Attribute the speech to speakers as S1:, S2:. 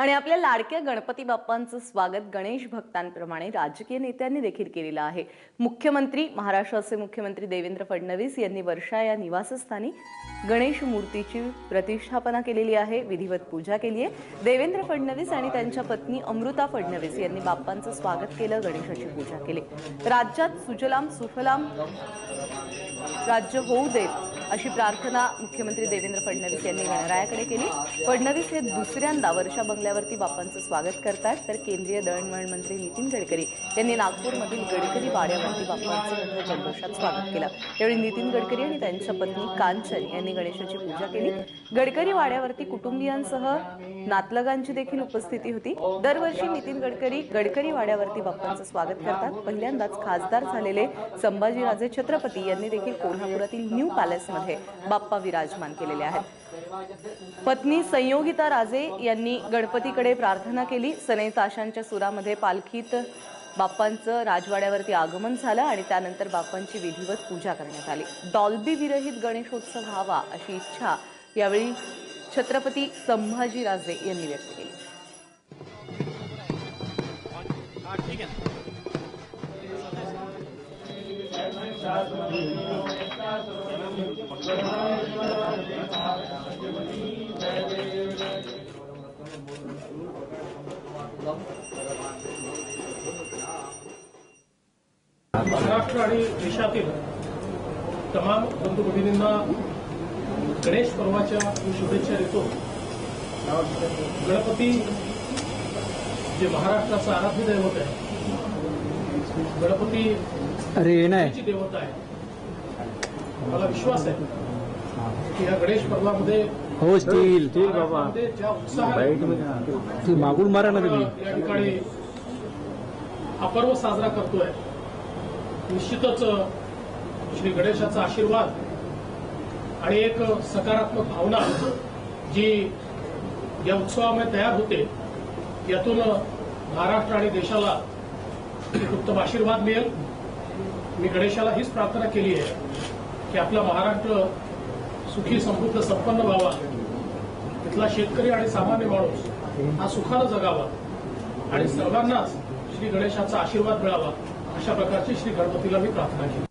S1: आणि आपल्या लाडक्या गणपती बाप्पांचं स्वागत गणेश भक्तांप्रमाणे राजकीय नेत्यांनी देखील केलेलं आहे. मुख्यमंत्री महाराष्ट्राचे मुख्यमंत्री देवेंद्र फडणवीस यांनी वर्षा या निवासस्थानी गणेश मूर्तीची प्रतिष्ठापना केलेली आहे विधिवत पूजा केली आहे. देवेंद्र फडणवीस आणि त्यांच्या पत्नी अमृता फडणवीस यांनी बाप्पांचं स्वागत केलं गणेशाची पूजा केली. राज्यात सुजलाम सुफलाम राज्य होऊ देत. अशी प्रार्थना मुख्यमंत्री देवेंद्र फडणवीस यांनी गणरायाकडे केली. फडणवीस हे दुसऱ्यांदा वर्षा बंगल्यावरती बाप्पांचं स्वागत करतात. तर केंद्रीय दळणवळण मंत्री नितीन गडकरी यांनी नागपूरमधील गडकरी वाड्यावरती बाप्पांचं जल्लोषात स्वागत केलं. यावेळी नितीन गडकरी आणि त्यांच्या पत्नी कांचन यांनी गणेशाची पूजा केली. गडकरी वाड्यावरती कुटुंबियांसह नातलगांची देखील उपस्थिती होती. दरवर्षी नितीन गडकरी गडकरी वाड्यावरती बाप्पांचं स्वागत करतात. पहिल्यांदाच खासदार झालेले संभाजीराजे छत्रपती यांनी देखील कोल्हापुरातील न्यू पॅलेसमध्ये बाप्पा विराजमान केलेले आहेत. पत्नी संयोगिता राजे यांनी गणपतीकडे प्रार्थना केली. सनई ताशांच्या सुरामध्ये पालखीत बाप्पांचं राजवाड्यावरती आगमन झालं आणि त्यानंतर बाप्पांची विधिवत पूजा करण्यात आली. डॉल्बी विरहित गणेशोत्सव व्हावा अशी इच्छा यावेळी छत्रपती संभाजीराजे यांनी व्यक्त केली.
S2: महाराष्ट्र आणि देशातील तमाम बंधू भगिनींना गणेश पर्वाच्या शुभेच्छा देतो. गणपती जे महाराष्ट्राचं आराध्य दैवत आहे गणपती
S3: अरे
S2: देवता आहे. मला विश्वास आहे की या गणेश पर्वामध्ये
S3: हो स्टील. स्टील बाबा. ते मागून मारा ना तुम्ही.
S2: या ठिकाणी हा पर्व साजरा करतोय. निश्चितच श्री गणेशाचा आशीर्वाद आणि एक सकारात्मक भावना जी या उत्सवामध्ये तयार होते यातून महाराष्ट्र आणि देशाला एक उत्तम आशीर्वाद मिळेल. मी गणेशाला हीच प्रार्थना केली आहे की आपला महाराष्ट्र सुखी समृद्ध संपन्न व्हावा. तिथला शेतकरी आणि सामान्य माणूस हा सुखानं जगावा. आणि सर्वांनाच श्री गणेशाचा आशीर्वाद मिळावा. अशा प्रकारची श्री गणपतीला मी प्रार्थना केली.